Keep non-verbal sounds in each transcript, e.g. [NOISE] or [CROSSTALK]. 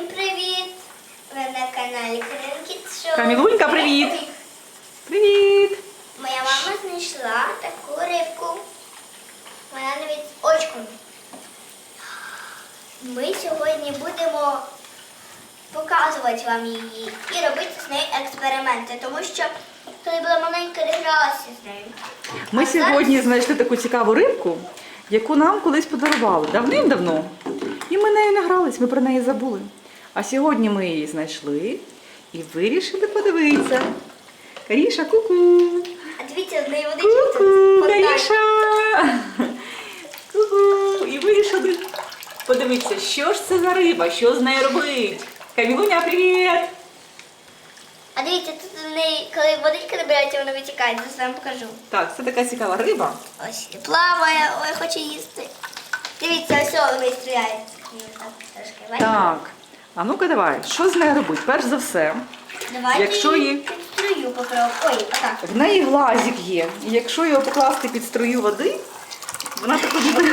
Всім привіт! Ви на каналі Шоу. Камілунька, привіт! Привіт! Моя мама знайшла таку рибку. Вона навіть очком. Ми сьогодні будемо показувати вам її і робити з нею експерименти, тому що коли була маленька, не гралася з нею. Ми А зараз- сьогодні знайшли таку цікаву рибку, яку нам колись подарували давним-давно. І ми нею не грались, ми про неї забули. А сьогодні ми її знайшли і вирішили подивитися. Каріша, ку-ку! А дивіться, в неї водичка Ку-ку. Каріша! Ку-ку! І вирішили подивитися, що ж це за риба, що з нею робить. Камілуня, привіт! А дивіться, тут в неї, коли водичка набирається, вона витікає. Зараз вам покажу. Так, це така цікава риба. Ось і плаває, ой, хоче їсти. Дивіться, ось вони стріляють. Так. А ну-ка давай, що з нею робить? Перш за все, Давайте Якщо її під струю попробуємо. Ой, отак. в неї глазик є. І якщо його покласти під струю води, вона так от ніби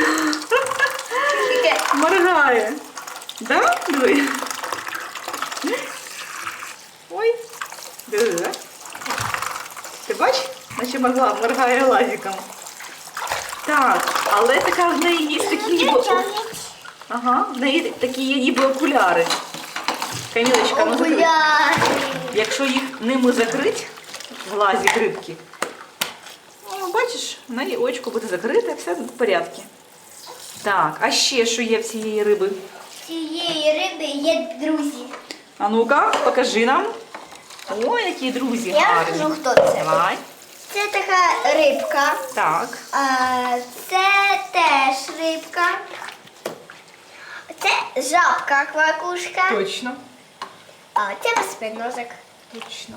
моргає. Да? Диви. Ой. Диви. Ти бачиш? Наче моргла, моргає глазиком. Так, але така в неї є такі ніби. Ага, в неї такі є ніби окуляри. Камілочка, ну закрий. Якщо їх ними закрити, глазі рибки, ну, бачиш, в неї очко буде закрите, все в порядку. Так, а ще що є в цієї риби? Цієї риби є друзі. А ну-ка, покажи нам. О, які друзі Я гарні. скажу, хто це. Давай. Це така рибка. Так. А, це теж рибка. Це жабка квакушка. Точно. А це безспиннозик. Точно.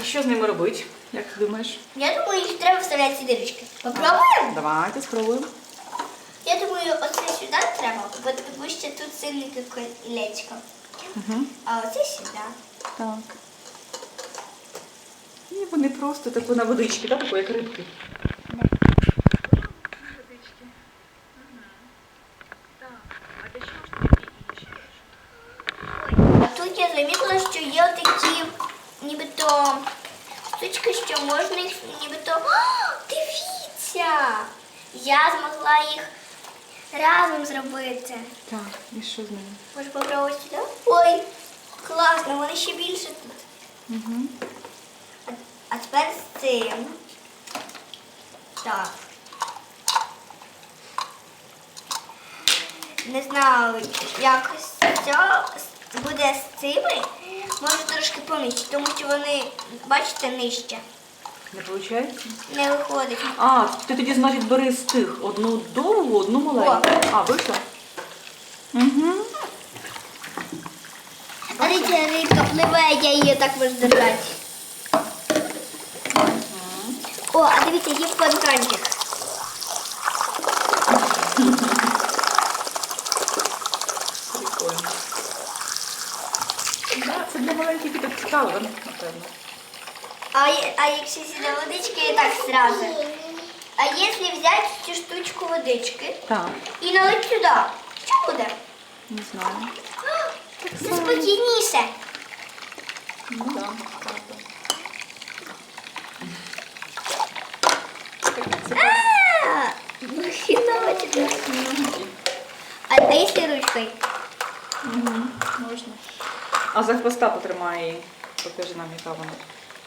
І що з ними робити? Як ти думаєш? Я думаю, їх треба вставляти ці дирочки. Попробуємо? Давайте спробуємо. Я думаю, оце сюди треба, бо тому що тут сильне колечко. Угу. А оце сюди. Так. І вони просто таку на водички, так, як рибки. А тут я замітила, що є такі нібито штучки, що можна їх нібито. О, дивіться! Я змогла їх разом зробити. Так, і що з ними? Може попробувати сюди? Ой, класно, вони ще більше тут. Угу. А, а тепер з цим. Так. Не знаю, якось цього буде з цими. Може трошки понижче, тому що вони, бачите, нижче. Не виходить? Не виходить. А, ти тоді, значить, бери з тих одну довгу, одну маленьку. А, вийшло? Угу. А дивіться, рибка пливе, я її так можу держати. О, а дивіться, є фонтанчик. Прикольно. Да, це для маленьких діток цікаво, напевно. А, а якщо сюди водички, так сразу. А якщо взяти цю штучку водички Так, і налити сюди, що буде? не знаю. Це спокійніше. Ну так, правда. А. А а якщо ручкою? Можна. А за хвоста потримай її. Покажи нам, яка вона.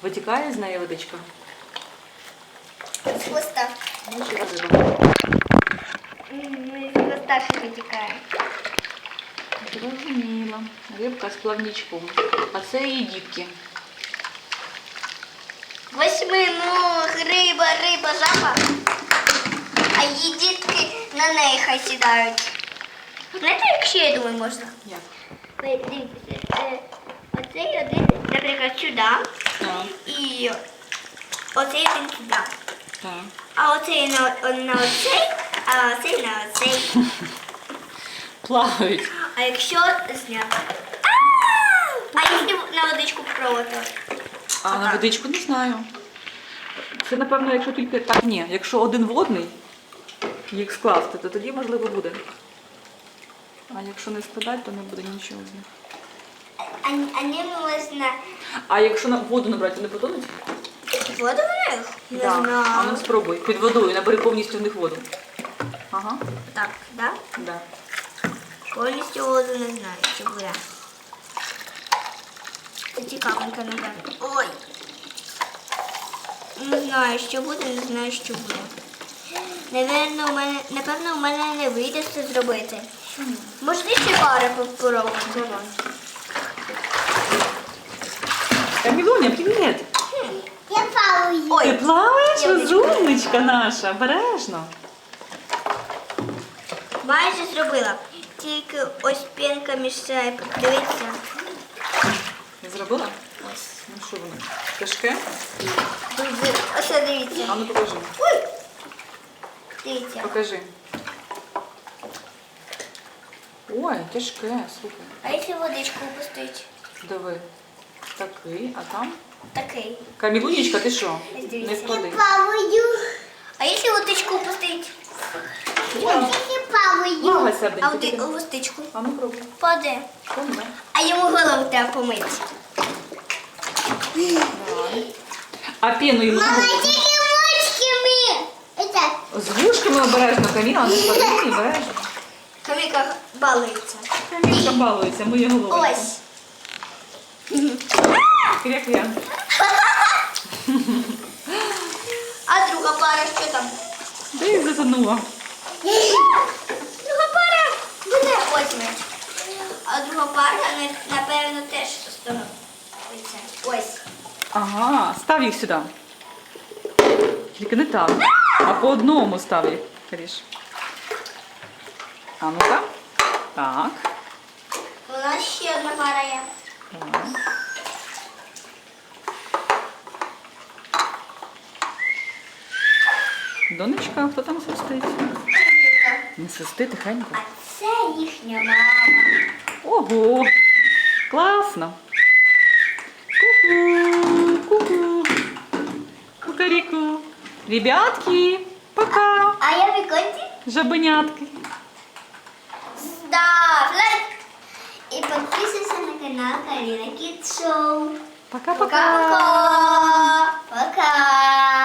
Витікає з неї водичка? З хвоста. Може, риба. М, З хвоста ще витікає. Зрозуміло. Рибка з плавничком. А це її дітки. Восьминог, риба, риба, жаба. А її дітки на неї хай сідають. Знаєте, як ще, я думаю, можна? Як? Ви Дивіться, е, оцей один, наприклад, сюди. Так. І оцей один сюди. Так. А оцей на, на оцей, а оцей на оцей. [LAUGHS] Плавають. А якщо зняти. А якщо на водичку попробувати? А на водичку не знаю. Це, напевно, якщо тільки так, ні. Якщо один водний, їх скласти, то тоді можливо буде. А якщо не складати, то не буде нічого з них. А, а ними можна А якщо на воду набрати, вони потонуть? воду в них? Не Да. А ну знаю. спробуй. Під водою, набери повністю в них воду. Ага, Так, да? да. Повністю воду не знаю, чи буде. Це цікавенько, напевно. Ой. Не знаю, що буде, не знаю, що буде. Наверно, у мене, напевно, у мене не вийде це зробити. Можна ще пари попробувати? Камілоня, привіт! Я плаваю. Ти Ой, плаваєш, розумничка наша, обережно. майже зробила. Тільки ось пінка мішає. Подивіться. Не зробила? Ось. Ну що воно? Тяжке? Дуже. Ось дивіться. А ну покажи. Ой. Дивіться. Покажи. Ой, тяжке, слухай. А якщо водичку опустити? Диви. Такий, а там? Такий. Камілунечка, ти що? Не впади. плаваю. А якщо водичку опустити? Я тільки плаваю. Плавай, А води, тільки. А ну пробуй. Паде. Там. А йому голову треба помити. А пену йому тільки ручками. Это. З вушками обережно, Каміла, не впади, [LAUGHS] обережно. Каміка балується. Камілка балується, моє голову. Ось. А друга пара що там? Де їх затонула? Друга пара буде ось ми. А друга пара, на- напевно, теж становиться. Ось. Ага, став їх сюди. Тільки не так. А по одному став їх, Каріш. А ну-ка. Так. У нас ще одна пара є. так. Донечка, хто там свистить? Не свисти тихенько. А це їхня мама. Ого! Класно! Ку-ку! Ку-ку! Кукаріку! Ребятки! Пока! А я віконці Жабенятки! став лайк. І підписуйся на Канал Карина Кит Шоу. Пока-пока! Пока-пока. Пока.